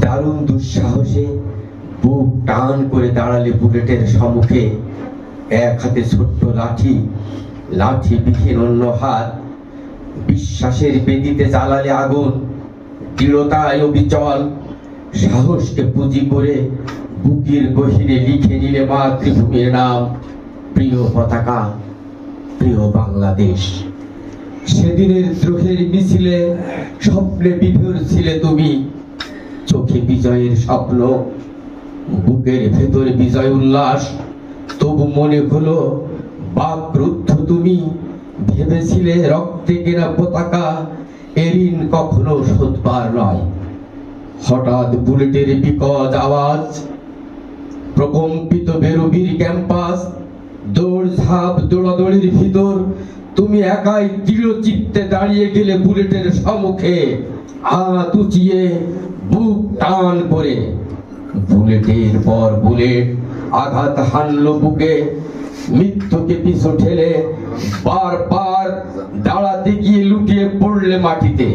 দারুণ দুঃসাহসে বুক টান করে দাঁড়ালে বুলেটের সম্মুখে এক হাতে ছোট্ট লাঠি লাঠি বিহীন অন্য হাত, বিশ্বাসের বেদিতে জ্বালালে আগুন, দৃঢ়তায় অবিচল, সাহসকে পুঁজি করে বুকের গহিরে লিখে নিলে মাতৃভূমির নাম, প্রিয় পতাকা, প্রিয় বাংলাদেশ। সেদিনের দ্রোহের মিছিলে স্বপ্নে বিভোর ছিলে তুমি চোখে বিজয়ের স্বপ্ন, বুকের ভেতর বিজয় উল্লাস। তবু মনে হলো, বাকরুদ্ধ তুমি। ভেবেছিলে রক্তে কেনা পতাকা এরিন কখনো শোধবার নয়। হঠাৎ বুলেটের বিকট আওয়াজ, প্রকম্পিত বেরুবির ক্যাম্পাস, দৌড় ঝাঁপ দৌড়াদৌড়ির ভিতর। তুমি একাই দৃঢ় চিত্তে দাঁড়িয়ে গেলে বুলেটের সম্মুখে। হাত উঁচিয়ে বুক টান করে। বুলেটের পর বুলেট আঘাত হানল বুকে। মৃত্যুকে পিছু ঠেলে বারবার দাঁড়াতে গিয়ে লুটিয়ে পড়লে মাটিতে।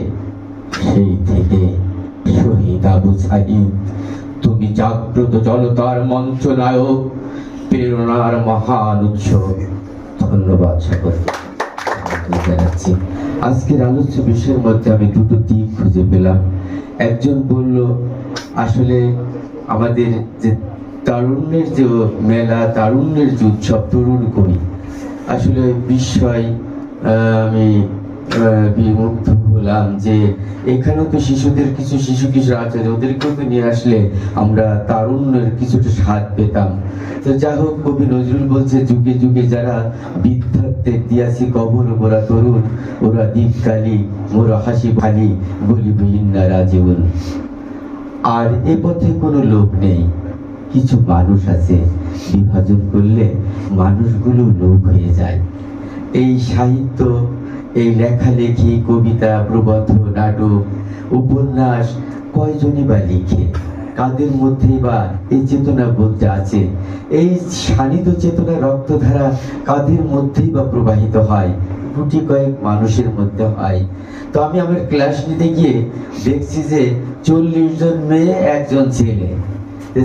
সেই থেকে শহীদ আবু সাহিদ তুমি জাগ্রত জনতার মঞ্চ নায়ক প্রেরণার মহান উৎস। ধন্যবাদ সকলকে। জানাচ্ছি। আজকের আলোচ্য বিষয়ের মধ্যে আমি দুটো দিক খুঁজে পেলাম। একজন বলল, আসলে আমাদের যে তারুণ্যের যে মেলা, তারুণ্যের যে উৎসব, তরুণ কবি। আসলে বিস্ময় আমি বিমুগ্ধ হলাম যে এখানেও তো শিশুদের কিছু শিশু কিশোর আছে ওদেরকেও তো নিয়ে আসলে আমরা তারুণ্যের কিছুটা স্বাদ পেতাম। তো যা হোক, কবি নজরুল বলছে, যুগে যুগে যারা বিদ্যার্থের দিয়াছি কবর, মোরা তরুণ, ওরা দীপকালী, মোরা হাসি ভালি, বলিব ইন্নারা জীবন। আর এ পথে কোনো লোক নেই, কিছু মানুষ আছে। বিভাজন করলে মানুষগুলো লোক হয়ে যায়। এই সাহিত্য এই লেখালেখি, কবিতা, প্রবন্ধ, নাটক, উপন্যাস কয়জনই বা লিখে? কাদের মধ্যে বা এই চেতনা বোধটা আছে? এই শানিত চেতনা রক্তধারা কাদের মধ্যেই বা প্রবাহিত হয়? গুটি কয়েক মানুষের মধ্যে হয়। তো আমি আমার ক্লাস নিতে গিয়ে দেখছি যে চল্লিশ জন মেয়ে, একজন ছেলে।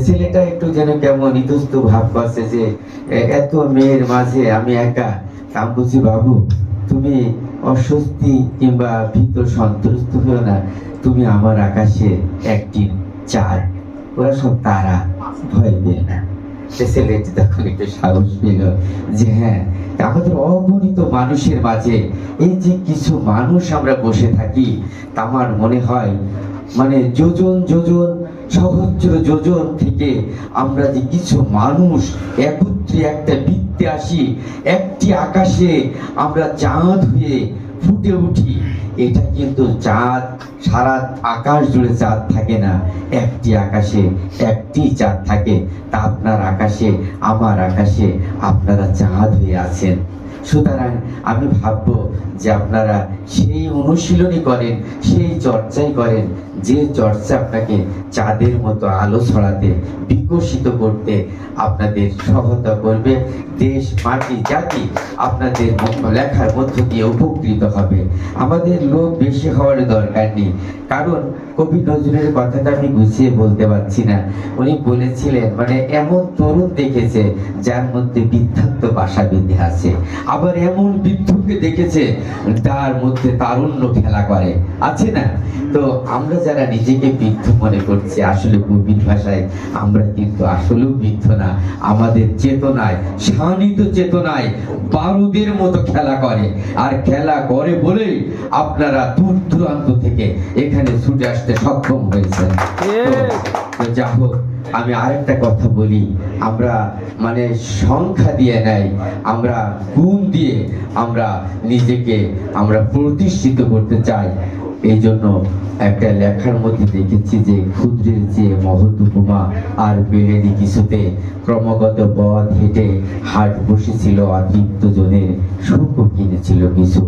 ছেলেটা একটু যেন কেমন ইতস্ত ভাব পাচ্ছে যে এত মেয়ের মাঝে আমি একা? আমি বাবু, তুমি অস্বস্তি কিংবা ভীত সন্ত্রস্ত হও না। তুমি আমার আকাশে একটি চাঁদ। ওরা সব তারা, ভয় পেয়ে না। ছেলেটি তখন একটু সাহস পেল যে হ্যাঁ আমাদের অগণিত মানুষের মাঝে এই যে কিছু মানুষ আমরা বসে থাকি আমার মনে হয় মানে যোজন যোজন সহস্র যোজন থেকে আমরা যে কিছু মানুষ একত্রে একটা বৃত্তে আসি, একটি আকাশে আমরা চাঁদ হয়ে ফুটে উঠি। এটা কিন্তু চাঁদ, সারা আকাশ জুড়ে চাঁদ থাকে না। একটি আকাশে একটি চাঁদ থাকে। তা আপনার আকাশে, আমার আকাশে আপনারা চাঁদ হয়ে আছেন। সুতরাং আমি ভাববো যে আপনারা সেই অনুশীলনই করেন, সেই চর্চাই করেন, যে চর্চা আপনাকে চাঁদের মতো আলো ছড়াতে, বিকশিত করতে আপনাদের সহায়তা করবে। দেশ, মাটি, জাতি আপনাদের লেখার মধ্য দিয়ে উপকৃত হবে। আমাদের লোক বেশি হওয়ার দরকার নেই। কারণ কবি নজরুলের কথাটা আমি গুছিয়ে বলতে পারছি না। উনি বলেছিলেন মানে এমন তরুণ দেখেছে যার মধ্যে বৃদ্ধাত্ব বাসা বেঁধে আছে। আবার এমন বৃদ্ধকে দেখেছে তার মধ্যে তারুণ্য খেলা করে। আছে না? তো আমরা যারা নিজেকে বৃদ্ধ মনে করছি আসলে কবির ভাষায় আমরা কিন্তু আসলেও বৃদ্ধ না। আমাদের চেতনায় শানিত চেতনায় বারুদের মতো খেলা করে। আর খেলা করে বলেই আপনারা দূর দূরান্ত থেকে এখানে ছুটে আসতে সক্ষম হয়েছেন। যা হোক আমি আরেকটা কথা বলি। আমরা মানে সংখ্যা দিয়ে নেই আমরা গুণ দিয়ে আমরা নিজেকে, আমরা প্রতিষ্ঠিত করতে চাই। এই জন্য একটা লেখার মধ্যে দেখেছি যে ক্ষুদ্রের যে মহৎ উপমা আর বেলেনি কিছুতে ক্রমাগত পথ হেঁটে হাট বসেছিল অতৃপ্ত জনের সুখ কিনেছিল কিছু।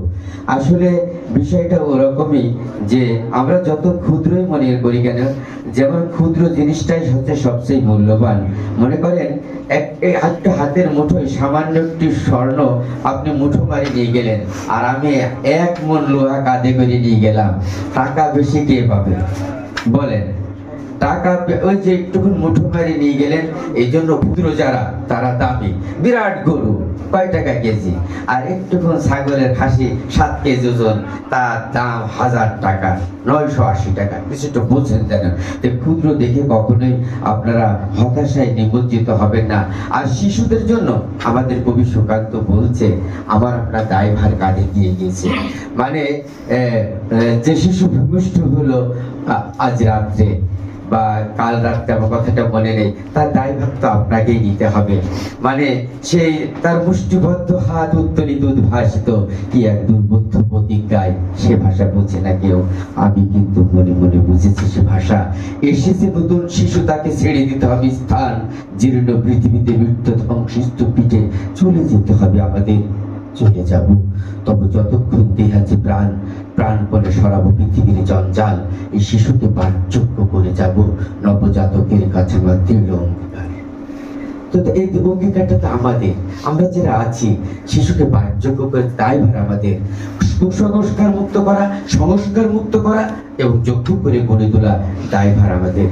আসলে বিষয়টা ওরকমই যে আমরা যত ক্ষুদ্রই মনে করি কেন, যেমন ক্ষুদ্র জিনিসটাই হচ্ছে সবচেয়ে মূল্যবান। মনে করেন এক একটা হাতের মুঠোয় সামান্য একটি স্বর্ণ আপনি মুঠো মারি নিয়ে গেলেন। আর আমি এক মন লোহা কাঁধে করে নিয়ে গেলাম। টাকা বেশি কে পাবে? বলেন। টাকা ওই যে মুঠো মারি নিয়ে গেলেন, এই জন্য যারা, তারা দামি। বিরাট গরু, কয় টাকা কেজি? আর ছাগলের খাসি, সাত কেজি ওজন, তার দাম হাজার টাকা, নয়শো আশি টাকা। বুঝছেন ক্ষুদ্র দেখে কখনোই আপনারা হতাশায় নিমজ্জিত হবেন না। আর শিশুদের জন্য আমাদের কবি সুকান্ত বলছে, আমার আপনার দায়ভার কাঁধে দিয়ে গিয়েছে। মানে যে শিশু ভূমিষ্ঠ হলো আজ রাত্রে। বা কাল রাত্রে আমার কথাটা মনে নেই, তার দায়ভার তো আপনাকেই নিতে হবে। মানে সেই তার মুষ্টিবদ্ধ হাত উত্তোলিত, উদ্ভাসিত, কি এক দুর্বোধ্য প্রতিজ্ঞায় সে ভাষা বোঝে না কেউ? আমি কিন্তু মনে মনে বুঝেছি সে ভাষা। এসেছে নতুন শিশু, তাকে ছেড়ে দিতে হবে স্থান। জীর্ণ পৃথিবীতে মৃত্যু ধ্বংসিত পিঠে চলে যেতে হবে আমাদের। চলে যাব। তবে যতক্ষণ দেহ আছে প্রাণ প্রাণপণে সরাবো পৃথিবীর জঞ্জাল। এই শিশুকে বাণযোগ্য করে যাব। নবজাতকের কাছে আমার দৃঢ় অঙ্গীকার। তো এই অঙ্গীকারটা তো আমাদের। আমরা যারা আছি, শিশুকে বাণযোগ্য করে দায়ভার আমাদের। কুসংস্কার মুক্ত করা, সংস্কার মুক্ত করা এবং যোগ্য করে গড়ে তোলা দায়ভার আমাদের।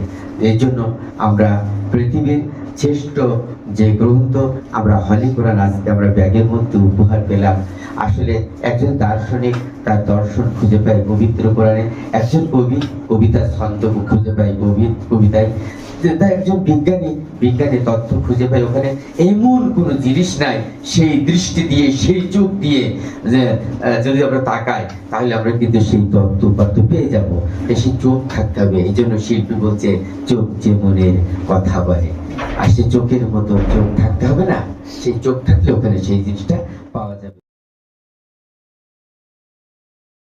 এই জন্য আমরা পৃথিবীর শ্রেষ্ঠ যে গ্রন্থ আমরা হলি কোরআন আজকে আমরা ব্যাগের মধ্যে উপহার পেলাম। আসলে একজন দার্শনিক তার দর্শন খুঁজে পায় পবিত্র কোরআনে, একজন কবি কবিতার ছন্দ খুঁজে পায় কবি কবিতায়। একজন বিজ্ঞানী বিজ্ঞানী তথ্য খুঁজে পায় ওখানে। এমন জিনিস নাই, সেই দৃষ্টি দিয়ে, সেই চোখ দিয়ে যে যদি আমরা তাকাই, তাহলে আমরা কিন্তু সেই তত্ত্ব উপাত্ত পেয়ে যাব। সেই চোখ থাকতে হবে, এই জন্য শিল্পী বলছে, চোখ যে মনের কথা বলে। আর সেই চোখের মতো চোখ থাকতে হবে না, সেই চোখ থাকলে ওখানে সেই জিনিসটা